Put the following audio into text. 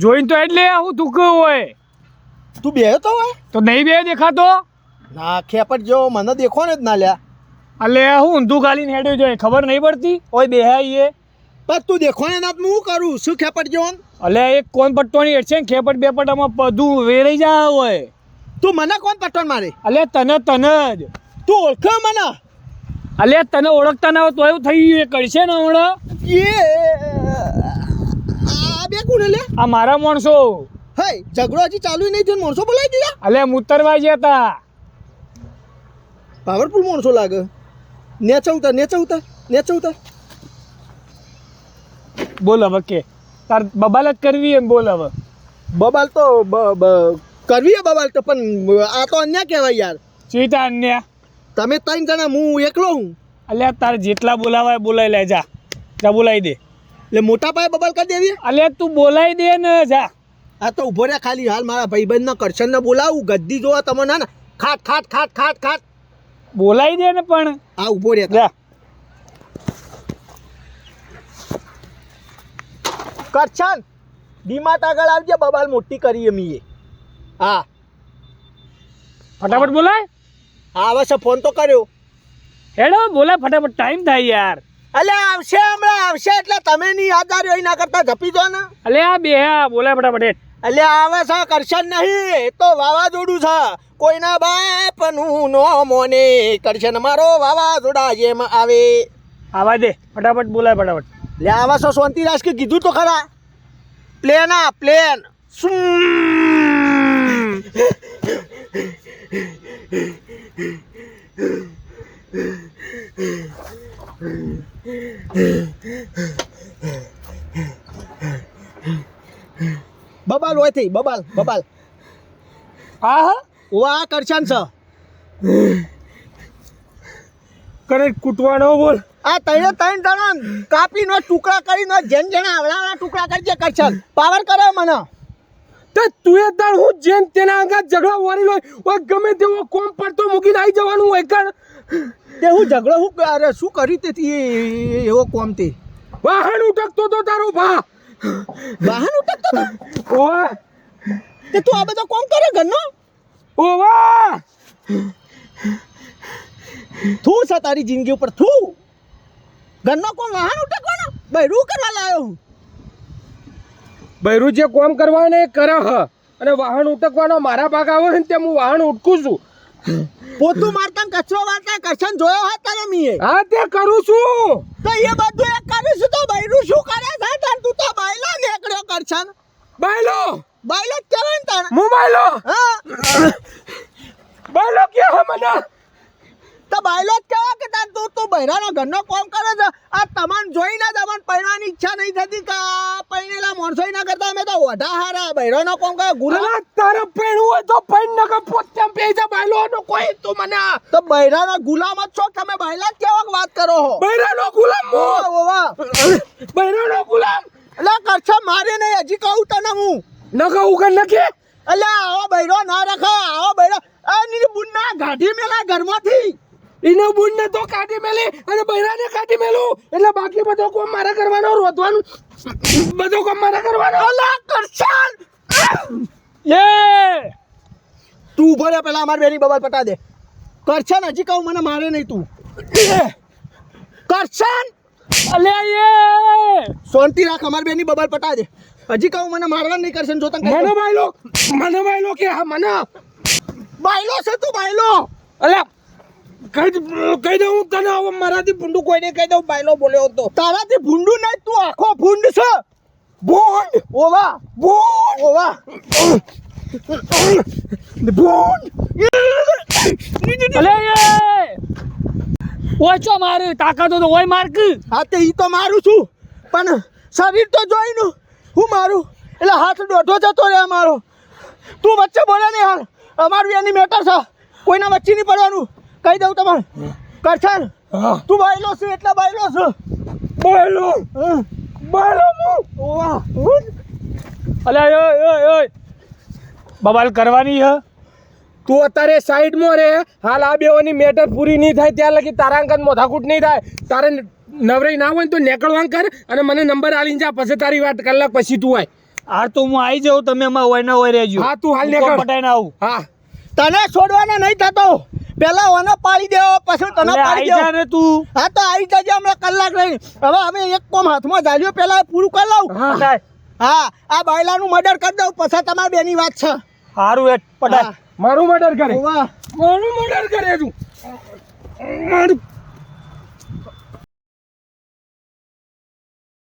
જોઈને તો એટલે હું તું હોય. તું બે તો હોય? તો નહીં બે દેખાતો? ના ખેપટ જો મને દેખો ને જ ના લ્યા. અલે હું ઊંધું ગાલીને હેડ્યો જોઈએ ખબર નહીં પડતી? ઓય બેહાઈએ. પણ તું દેખો ને ના હું કરું? શું ખેપટ જોન અલે એક કોણ પટ્ટોની હેડ છે ને ખેપટ બેપટ આમાં બધું વેરાઈ જાય હોય. તું મને કોણ પટન મારે? અલે તને તને જ. તું ઓળખે મને? અલે તને ઓળખતા ના હોય તો એવું થઈ ગયું એ કરશે ને હમણાં. એ આ લે આ મારા માણસો. હે ઝઘડો હજી ચાલુ નહીં થયો માણસો બોલાવી દીધા? અલે મુતરવા ગયા હતા પાવરફુલ માણસો લાગે. નેચવતા નેચવતા નેચવતા બોલ હવે કે. તાર બબાલ જ કરવી એમ બોલ હવે. બબાલ તો કરવી હે બબાલ તો પણ આ તો અન્યા કહેવાય યાર. ચીતા અન્યા? તમે ત્રણ જણા હું એકલો હું. અલ્યા તાર જેટલા બોલાવાય બોલાઈ લે જા જા બોલાવી દે. એટલે મોટા પાયે બબલ કરી દેવી? અલે તું બોલાવી દે ને જા. આ તો ઊભો રહ્યા ખાલી હાલ મારા ભાઈબંધના કરશનને બોલાવું ગદ્દી જોવા તમે ના ખાટ ખાટ ખાટ ખાટ ખાટ. બોલાવી દે ને પણ. આ ઊભો રહ્યા જા. કરશન ડીમાટ આગળ આવજે બબાલ મોટી કરી અમીએ હા. ફટાફટ બોલાય. હા હવે છે ફોન તો કર્યો. હેડો બોલા ફટાફટ. ટાઈમ થાય યાર. અલે આવશે હમણાં આવશે એટલે તમે નહીં યાદ હોય એના કરતા જપી દો ને. અલે આ બે બોલે ફટાફટ. એટલે આવે છે કરશન નહીં એ તો વાવાઝોડું છે. કોઈના બાપનું નો મોને કરશન મારો વાવાઝોડા જેમ આવે. આવા દે ફટાફટ બોલાય ફટાફટ. લે આવે છો શાંતિ રાજ કે કીધું તો ખરા. પ્લેન આ પ્લેન. બબાલ હોય થઈ બબાલ બબાલ. હા હા. કરશન છે કરે કૂટવાનો બોલ. આ ત્રણે ત્રણ જણા કાપીનો ટુકડા કરીને જેન જેના આવડાવડા ટુકડા કરજે કરશન. પાવર કરે મને. તો તું એ તાર હું જેમ તેના આગળ ઝઘડો વારી લો ઓય ગમે તેવો કોમ પડતો મૂકીને આવી જવાનું હોય કર. તે હું ઝઘડો હું અરે શું કર્યું તેથી એવો કોમ તે? વાહન ઉટકતો તો તારો ભા. વાહન હતો તે તું આ બધો કોમ કરે ઘરનો? ઓવા. થું છે તારી જિંદગી ઉપર થું. ઘરનો કોમ વાહન ઉટકવાનો બૈરું કરવા લાયો હું. બૈરું જે કોમ કરવાને કરે હ. અને વાહન ઉટકવાનો મારા ભાગ આવે ને તે હું વાહન ઉટકું છું. પોતું મારતા કચરો વાળતા કરશન જોયો હોય તારે મીએ. હા તે કરું છું. તો એ બધું એક કરીશું તો બૈરું શું કરે છે? તન તું તો બાયલો નીકળ્યો કરશન. બાયલો બાયલો જ ને તને હું બાયલો હા. બાયલો કે હે મને? તો બાયલો જ કેવા કે તાર તું તું બૈરાનો ઘરનો કોમ કરે છે. આ તમાન જોઈને જ અમને પૈણવાની ઈચ્છા નહીં થતી કે આ પૈણેલા માણસો ના કરતા અમે તો ઓઢા હારા બૈરાનો કોમ કરે ગુરુ તારે પેણું હોય તો પેણ નકર પોતે પે જા બાયલો નો કોઈ તું મને તો બૈરાના ગુલામ જ છો તમે બાયલા જ કેવાક વાત કરો હો. બૈરાનો ગુલામ મો ઓવા બૈરા નો ગુલામ? એટલે કરશે મારે નહીં હજી કહું તને હું. ન કહું કે નકે એટલે આવો બૈરો ના રખા આવો બૈરો આ ની બુન્ના ગાઢી મેલા ઘરમાંથી. ઈને બુનને તો કાઢી મેલી અને બૈરાને કાઢી મેલું. એટલે બાકી બધો કોમ મારે કરવાનો રોધવાનું. બધો કોમ મારે કરવાનો. અલા કરશન એ! તું ઊભો રહે પેલા અમાર બેની બબાલ પટા દે. કરશન હજી કહું મને મારે નહીં તું. કરશન અલે એ! શાંતિ રાખ અમાર બેની બબાલ પટા દે. હજી કહું મને મારવા નહીં કરશે જો તને મને બાયલો મને બાયલો કે હા મને. બાયલો છે તું બાયલો અલે કહી દઉં હું તને હવે મારાથી ભૂંડું કોઈને કહી દઉં બાયલો બોલ્યો હતો. તારાથી ભૂંડું નહીં તું આખો ભૂંડ છે. ભૂંડ! ઓવા. ભૂંડ! ઓવા. ભૂંડ! અલે ઓછો મારે તાકાતો તો ઓય માર્ક હા તે ઈ તો મારું છું. પણ શરીર તો જોઈનું હું મારું? એટલે હાથ દોઢો જતો રહે મારો તું વચ્ચે બોલે નહીં હાલ. અમારું એની મેટર છે. કોઈના વચ્ચે નહીં પડવાનું. કહી દઉં તમારે? કરછાન હા. તું બાયલો છું એટલે બાયલો છું. બાયલો? હં. બાયલો હું? અલે ઓય ઓય ઓય બબાલ કરવાની હે. તું અત્યારે સાઈડમાં રે. હાલ આ બેઓની મેટર પૂરી નહીં થાય ત્યાં લગી તારા અંગત મોથાકૂટ નહીં થાય. તારે નવરાઈ ના હોય ને તો નીકળવાન કર અને મને નંબર આલીને જા પછી તારી વાત કલાક પછી તું આય. હા તો હું આવી જાઉં તમે એમાં હોય ના હોય રહેજો. હા, તું હાલ નીકળ. પટાઈને આવું? હા. તને છોડવાના નહીં થતો. પેલા ઓને પાડી દેવો પછી તને પાડી આઈ જા દેવો ને તું. હા તો આવી જજે હમણાં કલાક રહી. હવે અમે એક કોમ હાથમાં ઝાલ્યો પેલા પૂરું કરી લઉં. હા. આ બાયલાનું મર્ડર કરી દઉં પછી તમારી બેની વાત છે. હારું એ પટાય. મારું મર્ડર કરે. મારું મર્ડર કરે તું. મારું